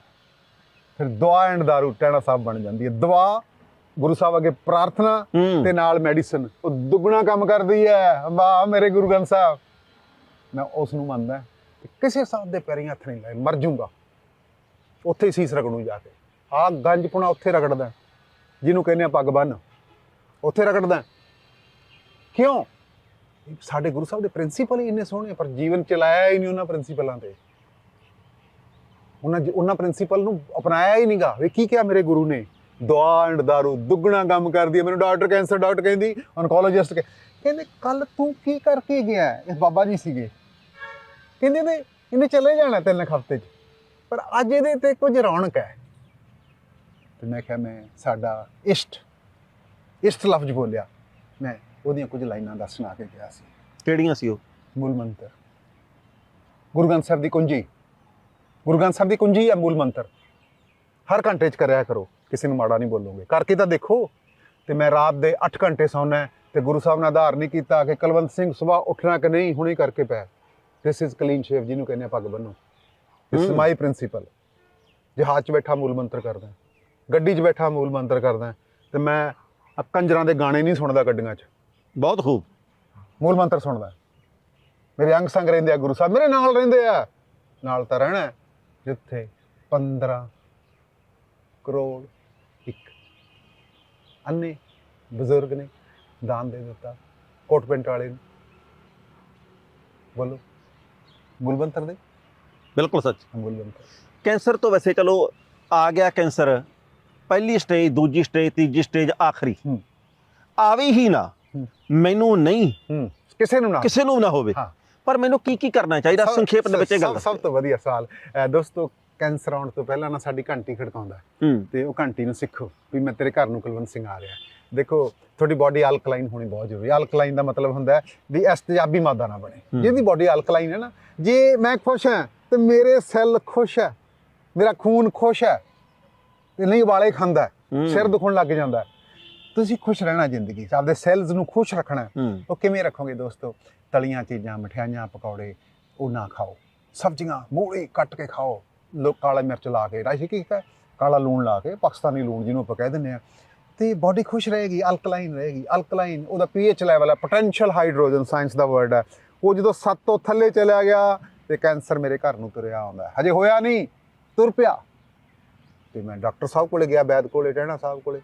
ਫਿਰ ਦੁਆ ਐਂਡ ਦਾਰੂ ਟੈਣਾ ਸਾਹਿਬ ਬਣ ਜਾਂਦੀ ਹੈ। ਦੁਆ ਗੁਰੂ ਸਾਹਿਬ ਅੱਗੇ ਪ੍ਰਾਰਥਨਾ। ਤੇ ਨਾਲ ਮੈਡੀਸਨ। ਉਹ ਦੁੱਗਣਾ ਕੰਮ ਕਰਦੀ ਹੈ। ਵਾਹ ਮੇਰੇ ਗੁਰੂ ਗ੍ਰੰਥ ਸਾਹਿਬ। ਮੈਂ ਉਸ ਨੂੰ ਮੰਨਦਾ ਕਿਸੇ ਸਾਹਿਬ ਦੇ ਪੈਰੀਂ ਹੱਥ ਨਹੀਂ ਲਾਏ ਮਰ ਜਾਊਂਗਾ। ਉੱਥੇ ਹੀ ਸੀਸ ਰਗੜੂ ਜਾ ਕੇ। ਆ ਗੰਜ ਪੁਣਾ ਉੱਥੇ ਰਗੜਦਾ ਜਿਹਨੂੰ ਕਹਿੰਦੇ ਆ ਪੱਗ ਬੰਨ ਉੱਥੇ ਰਗੜਦਾ ਕਿਉਂ? ਸਾਡੇ ਗੁਰੂ ਸਾਹਿਬ ਦੇ ਪ੍ਰਿੰਸੀਪਲ ਹੀ ਇੰਨੇ ਸੋਹਣੇ ਪਰ ਜੀਵਨ ਚਲਾਇਆ ਹੀ ਨਹੀਂ ਉਹਨਾਂ ਪ੍ਰਿੰਸੀਪਲਾਂ ਤੇ। ਉਹਨਾਂ ਉਹਨਾਂ ਪ੍ਰਿੰਸੀਪਲ ਨੂੰ ਅਪਣਾਇਆ ਹੀ ਨਹੀਂਗਾ। ਵੇ ਕੀ ਕਿਹਾ ਮੇਰੇ ਗੁਰੂ ਨੇ? ਦੁਆ ਐਂਡ ਦਾਰੂ ਦੁੱਗਣਾ ਕੰਮ ਕਰਦੀ ਹੈ ਮੈਨੂੰ ਡਾਕਟਰ ਕੈਂਸਰ ਡਾਕਟਰ ਕਹਿੰਦੀ ਔਨਕੋਲੋਜਿਸਟ ਕਹਿੰਦੇ ਕੱਲ ਤੂੰ ਕੀ ਕਰਕੇ ਗਿਆ? ਇਹ ਬਾਬਾ ਜੀ ਸੀਗੇ। ਕਹਿੰਦੇ ਨੇ, ਇਹਨੇ ਚਲੇ ਜਾਣਾ ਤਿੰਨ ਕੁ ਹਫ਼ਤੇ ਚ। ਪਰ ਅੱਜ ਇਹਦੇ ਤੇ ਕੁਝ ਰੌਣਕ ਹੈ। ਤੇ ਮੈਂ ਕਿਹਾ, ਮੈਂ ਸਾਡਾ ਇਸ਼ਟ ਇਸ਼ਟ ਲਫ਼ਜ਼ ਬੋਲਿਆ। ਮੈਂ ਉਹਦੀਆਂ ਕੁਝ ਲਾਈਨਾਂ ਦਾ ਸੁਣਾ ਕੇ ਗਿਆ ਸੀ। ਕਿਹੜੀਆਂ ਸੀ ਉਹ? ਮੂਲ ਮੰਤਰ। ਗੁਰੂ ਗ੍ਰੰਥ ਸਾਹਿਬ ਦੀ ਕੁੰਜੀ। ਗੁਰੂ ਗ੍ਰੰਥ ਸਾਹਿਬ ਦੀ ਕੁੰਜੀ ਹੈ ਮੂਲ ਮੰਤਰ। ਹਰ ਘੰਟੇ 'ਚ ਕਰਿਆ ਕਰੋ ਕਿਸੇ ਨੂੰ ਮਾੜਾ ਨਹੀਂ ਬੋਲੋਗੇ। ਕਰਕੇ ਤਾਂ ਦੇਖੋ ਤੇ ਮੈਂ ਰਾਤ ਦੇ 8 ਘੰਟੇ ਸੌਣਾ ਤੇ ਗੁਰੂ ਸਾਹਿਬ ਨੇ ਆਧਾਰ ਨਹੀਂ ਕੀਤਾ ਕਿ ਕੁਲਵੰਤ ਸਿੰਘ ਸਵੇਰ ਉੱਠਣਾ ਕਿ ਨਹੀਂ ਹੁਣੇ ਕਰਕੇ ਪੈ। ਦਿਸ ਇਜ਼ ਕਲੀਨ ਸ਼ੇਵ ਜਿਹਨੂੰ ਕਹਿੰਦੇ ਆ ਪੱਗ ਬੰਨੋ ਹਮ। ਮਾਈ ਪ੍ਰਿੰਸੀਪਲ ਜਹਾਜ਼ 'ਚ ਬੈਠਾ ਮੂਲ ਮੰਤਰ ਕਰਦਾ। ਗੱਡੀ 'ਚ ਬੈਠਾ ਮੂਲ ਮੰਤਰ ਕਰਦਾ। ਤੇ ਮੈਂ ਕੰਜਰਾਂ ਦੇ ਗਾਣੇ ਨਹੀਂ ਸੁਣਦਾ ਗੱਡੀਆਂ 'ਚ। ਬਹੁਤ ਖੂਬ। ਮੂਲ ਮੰਤਰ ਸੁਣਦਾ ਮੇਰੇ ਅੰਗ ਸੰਗ ਰਹਿੰਦੇ ਆ ਗੁਰੂ ਸਾਹਿਬ ਮੇਰੇ ਨਾਲ ਰਹਿੰਦੇ ਆ। ਨਾਲ ਤਾਂ ਰਹਿਣਾ ਜਿੱਥੇ 15 ਕਰੋੜ ਇੱਕ ਅੰਨੇ ਬਜ਼ੁਰਗ ਨੇ ਦਾਨ ਦੇ ਦਿੱਤਾ ਕੋਟ ਪੈਂਟ ਵਾਲੇ ਨੂੰ। ਬੋਲੋ ਮੂਲ ਮੰਤਰ ਦੇ? ਬਿਲਕੁਲ ਸੱਚ। ਮੂਲ ਮੰਤਰ ਕੈਂਸਰ ਤੋਂ ਵੈਸੇ ਚਲੋ ਆ ਗਿਆ ਕੈਂਸਰ। ਪਹਿਲੀ ਸਟੇਜ ਦੂਜੀ ਸਟੇਜ ਤੀਜੀ ਸਟੇਜ ਆਖਰੀ। ਆਵੇ ਹੀ ਨਾ। ਮੈਨੂੰ ਨਹੀਂ। ਹੂੰ ਕਿਸੇ ਨੂੰ ਨਾ ਕਿਸੇ ਨੂੰ ਨਾ ਹੋਵੇ। ਹਾਂ। ਪਰ ਮੈਨੂੰ ਕੀ ਕੀ ਕਰਨਾ ਚਾਹੀਦਾ? ਸੰਖੇਪ ਦੇ ਵਿੱਚ ਇਹ ਗੱਲ ਸਭ- ਤੋਂ ਵਧੀਆ ਸਵਾਲ। ਦੋਸਤੋ ਕੈਂਸਰ ਆਉਣ ਤੋਂ ਪਹਿਲਾਂ ਨਾ ਸਾਡੀ ਘੰਟੀ ਖੜਕਾਉਂਦਾ ਤੇ ਉਹ ਘੰਟੀ ਨੂੰ ਸਿੱਖੋ ਵੀ ਮੈਂ ਤੇਰੇ ਘਰ ਨੂੰ ਕੁਲਵੰਤ ਸਿੰਘ ਆ ਰਿਹਾ। ਦੇਖੋ ਤੁਹਾਡੀ ਬਾਡੀ ਅਲਕਲਾਈਨ ਹੋਣੀ ਬਹੁਤ ਜ਼ਰੂਰੀ ਹੈ। ਅਲਕਲਾਈਨ ਦਾ ਮਤਲਬ ਹੁੰਦਾ ਵੀ ਇਸ ਤੇਜ਼ਾਬੀ ਮਾਦਾ ਨਾ ਬਣੇ। ਜਿਹਦੀ ਬਾਡੀ ਅਲਕਲਾਈਨ ਹੈ ਨਾ ਜੇ ਮੈਂ ਖੁਸ਼ ਹਾਂ ਤੇ ਮੇਰੇ ਸੈੱਲ ਖੁਸ਼ ਹੈ ਮੇਰਾ ਖੂਨ ਖੁਸ਼ ਹੈ ਤੇ ਨਹੀਂ ਵਾਲੇ ਖਾਂਦਾ। ਸਿਰ ਦੁਖਣ ਲੱਗ ਜਾਂਦਾ। ਤੁਸੀਂ ਖੁਸ਼ ਰਹਿਣਾ ਜ਼ਿੰਦਗੀ 'ਚ ਆਪਦੇ ਸੈੱਲਸ ਨੂੰ ਖੁਸ਼ ਰੱਖਣਾ। ਉਹ ਕਿਵੇਂ ਰੱਖੋਗੇ ਦੋਸਤੋ? ਤਲੀਆਂ ਚੀਜ਼ਾਂ ਮਠਿਆਈਆਂ ਪਕੌੜੇ ਉਹ ਨਾ ਖਾਓ। ਸਬਜ਼ੀਆਂ ਮੂਲੀ ਕੱਟ ਕੇ ਖਾਓ। ਲੋਕ ਕਾਲਾ ਮਿਰਚ ਲਾ ਕੇ ਰਾਸ਼ੀ ਕੀ ਹੈ ਕਾਲਾ ਲੂਣ ਲਾ ਕੇ ਪਾਕਿਸਤਾਨੀ ਲੂਣ ਜਿਹਨੂੰ ਆਪਾਂ ਕਹਿ ਦਿੰਦੇ ਆ ਤੇ ਬਾਡੀ ਖੁਸ਼ ਰਹੇਗੀ ਅਲਕਲਾਈਨ ਰਹੇਗੀ। ਅਲਕਲਾਈਨ ਉਹਦਾ ਪੀਐਚ ਲੈਵਲ ਹੈ ਪੋਟੈਂਸ਼ੀਅਲ ਹਾਈਡਰੋਜਨ ਸਾਇੰਸ ਦਾ ਵਰਡ ਹੈ। ਉਹ ਜਦੋਂ 7 ਤੋਂ ਥੱਲੇ ਚਲਿਆ ਗਿਆ ਤੇ ਕੈਂਸਰ ਮੇਰੇ ਘਰ ਨੂੰ ਤੁਰਿਆ ਆਉਂਦਾ। ਹਜੇ ਹੋਇਆ ਨਹੀਂ ਤੁਰ ਪਿਆ। ਤੇ ਮੈਂ ਡਾਕਟਰ ਸਾਹਿਬ ਕੋਲੇ ਗਿਆ ਵੈਦ ਕੋਲੇ ਟਹਿਣਾ ਸਾਹਿਬ ਕੋਲੇ।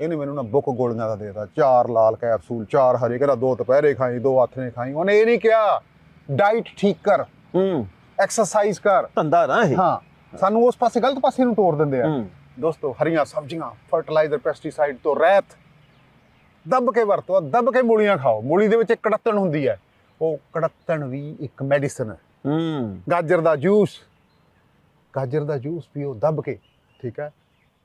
ਇਹਨੇ ਮੈਨੂੰ ਨਾ ਬੁੱਕ ਗੋਲੀਆਂ ਦਾ ਦੇਤਾ। ਚਾਰ ਲਾਲ ਕੈਪਸੂਲ ਚਾਰ ਹਰੇ ਕਹਿੰਦਾ ਦੋ ਦੁਪਹਿਰੇ ਖਾਈ ਦੋ ਨੇ ਖਾਈ। ਉਹਨੇ ਇਹ ਨਹੀਂ ਕਿਹਾ ਡਾਈਟ ਠੀਕ ਕਰ ਹੂੰ। ਐਕਸਰਸਾਈਜ਼ ਕਰ। ਧੰਦਾ ਨਾ ਇਹ। ਹਾਂ ਸਾਨੂੰ ਉਸ ਪਾਸੇ ਗਲਤ ਪਾਸੇ ਨੂੰ ਤੋੜ ਦਿੰਦੇ ਆ। ਦੋਸਤੋ ਹਰੀਆਂ ਸਬਜ਼ੀਆਂ ਫਰਟੀਲਾਈਜ਼ਰ ਪੈਸਟੀਸਾਈਡ ਤੋਂ ਰਹਿਤ। ਦੱਬ ਕੇ ਵਰਤੋ ਦੱਬ ਕੇ ਮੂਲੀਆਂ ਖਾਓ। ਮੂਲੀ ਦੇ ਵਿੱਚ ਇੱਕ ਕੜੱਤਣ ਹੁੰਦੀ ਹੈ। ਉਹ ਕੜੱਤਣ ਵੀ ਇੱਕ ਮੈਡੀਸਨ ਹੈ। ਹੂੰ ਗਾਜਰ ਦਾ ਜੂਸ ਗਾਜਰ ਦਾ ਜੂਸ ਪੀਓ ਦੱਬ ਕੇ ਠੀਕ ਹੈ?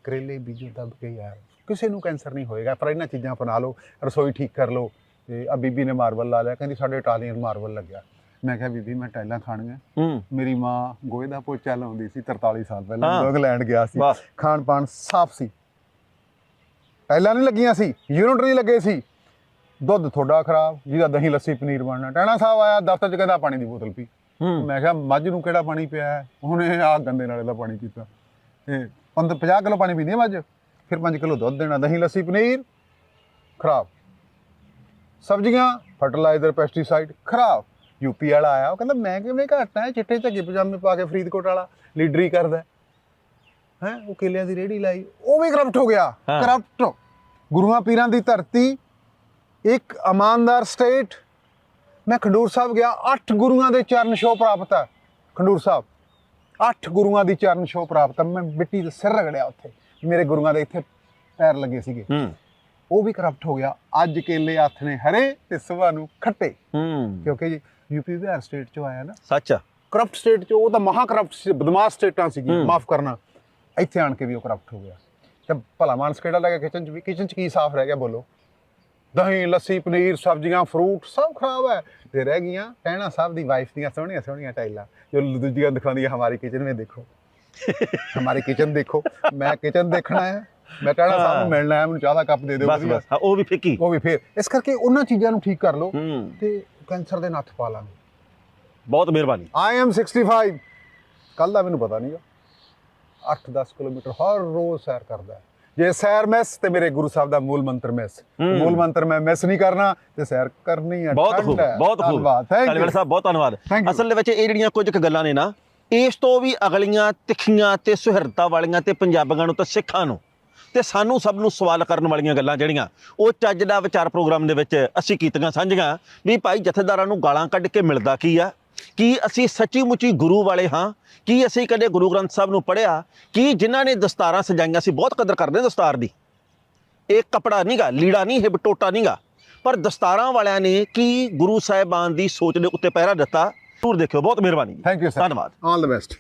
ਕਰੇਲੇ ਬੀਜੋ ਦੱਬ ਕੇ ਯਾਰ ਕਿਸੇ ਨੂੰ ਕੈਂਸਰ ਨਹੀਂ ਹੋਏਗਾ। ਪਰ ਇਹਨਾਂ ਚੀਜ਼ਾਂ ਅਪਣਾ ਲਓ ਰਸੋਈ ਠੀਕ ਕਰ ਲਓ ਤੇ ਆ ਬੀਬੀ ਨੇ ਮਾਰਬਲ ਲਾ ਲਿਆ ਕਹਿੰਦੀ ਸਾਡੇ ਇਟਾਲੀਅਨ ਮਾਰਬਲ ਲੱਗਿਆ। ਮੈਂ ਕਿਹਾ ਬੀਬੀ ਮੈਂ ਟਾਈਲਾਂ ਖਾਣੀਆਂ। ਮੇਰੀ ਮਾਂ ਗੋਹੇ ਦਾ ਪੋਚਾ ਲਾਉਂਦੀ ਸੀ 43 ਸਾਲ ਪਹਿਲਾਂ ਇੰਗਲੈਂਡ ਗਿਆ ਸੀ। ਖਾਣ ਪਾਣ ਸਾਫ਼ ਸੀ। ਟਾਈਲਾਂ ਨਹੀਂ ਲੱਗੀਆਂ ਸੀ ਯੂਨਿਟ ਨਹੀਂ ਲੱਗੇ ਸੀ। ਦੁੱਧ ਤੁਹਾਡਾ ਖਰਾਬ ਜਿਹਦਾ ਦਹੀਂ ਲੱਸੀ ਪਨੀਰ ਬਣਨਾ। ਟਹਿਣਾ ਸਾਹਿਬ ਆਇਆ ਦਫ਼ਤਰ ਚ ਕਹਿੰਦਾ ਪਾਣੀ ਦੀ ਬੋਤਲ ਪੀ। ਮੈਂ ਕਿਹਾ ਮੱਝ ਨੂੰ ਕਿਹੜਾ ਪਾਣੀ ਪਿਆ ਉਹਨੇ ਆ ਗੰਦੇ ਨਾਲੇ ਦਾ ਪਾਣੀ ਪੀਤਾ। ਤੇ 50 ਕਿਲੋ ਪਾਣੀ ਪੀਂਦੀ ਹੈ ਮੱਝ ਫਿਰ 5 ਕਿਲੋ ਦੁੱਧ ਦੇਣਾ ਦਹੀਂ ਲੱਸੀ ਪਨੀਰ ਖਰਾਬ। ਸਬਜ਼ੀਆਂ ਫਰਟੀਲਾਈਜ਼ਰ ਪੈਸਟੀਸਾਈਡ ਖਰਾਬ। ਯੂਪੀ ਵਾਲਾ ਆਇਆ ਉਹ ਕਹਿੰਦਾ ਮੈਂ ਕਿਵੇਂ ਘੱਟ ਆ ਚਿੱਟੇ ਝੱਗੇ ਪਜਾਮੇ ਪਾ ਕੇ ਫਰੀਦਕੋਟ ਵਾਲਾ ਲੀਡਰੀ ਕਰਦਾ ਹੈ। ਉਹ ਕੇਲਿਆਂ ਦੀ ਰੇੜੀ ਲਾਈ ਉਹ ਵੀ ਕਰਪਟ ਹੋ ਗਿਆ। ਹਾਂ। ਕਰਪਟ ਗੁਰੂਆਂ ਪੀਰਾਂ ਦੀ ਧਰਤੀ ਇੱਕ ਇਮਾਨਦਾਰ ਸਟੇਟ ਮੈਂ ਖੰਡੂਰ ਸਾਹਿਬ ਗਿਆ ਅੱਠ ਗੁਰੂਆਂ ਦੇ ਚਰਨ ਛੋਹ ਪ੍ਰਾਪਤ ਹੈ। ਖੰਡੂਰ ਸਾਹਿਬ। ਅੱਠ ਗੁਰੂਆਂ ਦੀ ਚਰਨ ਛੋਹ ਪ੍ਰਾਪਤ ਹੈ ਮੈਂ ਮਿੱਟੀ ਦੇ ਸਿਰ ਰਗੜਿਆ ਉੱਥੇ। ਮੇਰੇ ਗੁਰੂਆਂ ਦੇ ਇੱਥੇ ਪੈਰ ਲੱਗੇ ਸੀਗੇ। ਹੂੰ। ਉਹ ਵੀ ਕਰਪਟ ਹੋ ਗਿਆ। ਅੱਜ ਕੇਲੇ ਹੱਥ ਨੇ ਹਰੇ ਤੇ ਸਵੇਰ ਨੂੰ ਖੱਟੇ। ਹੂੰ। ਕਿਉਂਕਿ ਯੂਪੀ ਬਿਹਾਰ ਸਟੇਟ ਚੋਂ ਆਇਆ ਨਾ। ਸੱਚ ਆ। ਕਰਪਟ ਸਟੇਟ ਚੋਂ ਉਹ ਤਾਂ ਮਹਾ ਕਰਪਟ ਸੀ ਬਦਮਾਸ਼ ਸਟੇਟਾਂ ਸੀਗੀ ਹੂੰ। ਮਾਫ ਕਰਨਾ। ਇੱਥੇ ਆਣ ਕੇ ਵੀ ਉਹ ਕਰਪਟ ਹੋ ਗਿਆ। ਤੇ ਭਲਾ ਮਾਨਸ ਕਿਹੜਾ ਲੱਗਾ ਕਿਚਨ ਚ ਵੀ ਕਿਚਨ ਚ ਕੀ ਸਾਫ਼ ਰਹਿ ਗਿਆ ਬੋਲੋ। ਦਹੀਂ ਲੱਸੀ ਪਨੀਰ ਸਬਜ਼ੀਆਂ ਫਰੂਟ ਸਭ ਖਰਾਬ ਹੈ। ਤੇ ਰਹਿ ਗਈਆਂ ਕਹਿਣਾ ਸਾਹਿਬ ਦੀ ਵਾਈਫ ਦੀਆਂ ਸੋਹਣੀਆਂ ਸੋਹਣੀਆਂ ਟਾਈਲਾਂ। ਜੋ ਦੂਜੀਆਂ ਦਿਖਾਉਂਦੀਆਂ ਹਮਾਰੀ ਕਿਚਨ ਵਿੱਚ ਦੇਖੋ। ਹਮਾਰੀ ਕਿਚਨ ਦੇਖੋ। ਮੈਂ ਕਿਚਨ ਦੇਖਣਾ ਹੈ। ਮੈਂ ਕਹਿਣਾ ਸਾਹਿਬ ਨੂੰ ਮਿਲਣਾ ਹੈ ਮੈਨੂੰ ਚਾਹ ਦਾ ਕੱਪ ਦੇ ਦਿਓ ਬਸ ਬਸ। ਹਾਂ, ਉਹ ਵੀ ਫਿੱਕੀ ਉਹ ਵੀ ਫੇਰ। ਇਸ ਕਰਕੇ ਉਹਨਾਂ ਚੀਜ਼ਾਂ ਨੂੰ ਠੀਕ ਕਰ ਲਓ ਹੂੰ। ਤੇ ਕੈਂਸਰ ਦੇ ਨੱਥ ਪਾ ਲਾਂਗੇ। ਬਹੁਤ ਮਿਹਰਬਾਨੀ। I am 65. ਕੱਲ ਦਾ ਮੈਨੂੰ ਪਤਾ ਨਹੀਂਗਾ 8-10 ਕਿਲੋਮੀਟਰ ਹਰ ਰੋਜ਼ ਸੈਰ ਕਰਦਾ ਹੈ। ਜੇ ਸੈਰ ਮਿਸ ਤੇ ਮੇਰੇ ਗੁਰੂ ਸਾਹਿਬ ਦਾ ਮੂਲ ਮੰਤਰ ਮਿਸ। ਮੂਲ ਮੰਤਰ ਮੈਂ ਮਿਸ ਨਹੀਂ ਕਰਨਾ ਤੇ ਸੈਰ ਕਰਨੀ ਹੈ ਬਹੁਤ ਖੂਬ। ਬਹੁਤ ਖੂਬ ਧੰਨਵਾਦ ਸਾਹਿਬ ਬਹੁਤ ਧੰਨਵਾਦ. ਅਸਲ ਦੇ ਵਿੱਚ ਇਹ ਜਿਹੜੀਆਂ ਕੁਝ ਕੁ ਗੱਲਾਂ ਨੇ ਨਾ ਇਸ ਤੋਂ ਵੀ ਅਗਲੀਆਂ ਤਿੱਖੀਆਂ ਤੇ ਸੁਹਿਰਦਤਾ ਵਾਲੀਆਂ ਤੇ ਪੰਜਾਬੀਆਂ ਨੂੰ ਤੇ ਸਿੱਖਾਂ ਨੂੰ ਤੇ ਸਾਨੂੰ ਸਭ ਨੂੰ ਸਵਾਲ ਕਰਨ ਵਾਲੀਆਂ ਗੱਲਾਂ ਜਿਹੜੀਆਂ ਉਹ ਚੱਜ ਦਾ ਵਿਚਾਰ ਪ੍ਰੋਗਰਾਮ ਦੇ ਵਿੱਚ ਅਸੀਂ ਕੀਤੀਆਂ ਸਾਂਝੀਆਂ ਵੀ ਭਾਈ ਜਥੇਦਾਰਾਂ ਨੂੰ ਗਾਲਾਂ ਕੱਢ ਕੇ ਮਿਲਦਾ ਕੀ ਆ ਕੀ ਅਸੀਂ ਸੱਚੀ ਮੁੱਚੀ ਗੁਰੂ ਵਾਲੇ ਹਾਂ? ਕੀ ਅਸੀਂ ਕਦੇ ਗੁਰੂ ਗ੍ਰੰਥ ਸਾਹਿਬ ਨੂੰ ਪੜ੍ਹਿਆ? ਕੀ ਜਿਨ੍ਹਾਂ ਨੇ ਦਸਤਾਰਾਂ ਸਜਾਈਆਂ ਸੀ ਬਹੁਤ ਕਦਰ ਕਰਦੇ ਦਸਤਾਰ ਦੀ। ਇਹ ਕਪੜਾ ਨਹੀਂਗਾ ਲੀੜਾ ਨਹੀਂ ਹਿਬ ਟੋਟਾ ਨਹੀਂਗਾ ਪਰ ਦਸਤਾਰਾਂ ਵਾਲਿਆਂ ਨੇ ਕੀ ਗੁਰੂ ਸਾਹਿਬਾਨ ਦੀ ਸੋਚ ਦੇ ਉੱਤੇ ਪਹਿਰਾ ਦਿੱਤਾ? ਜ਼ਰੂਰ ਦੇਖਿਓ ਬਹੁਤ ਮਿਹਰਬਾਨੀ। ਥੈਂਕ ਯੂ ਸਰ ਧੰਨਵਾਦ। ਆਲ ਦ ਬੈਸਟ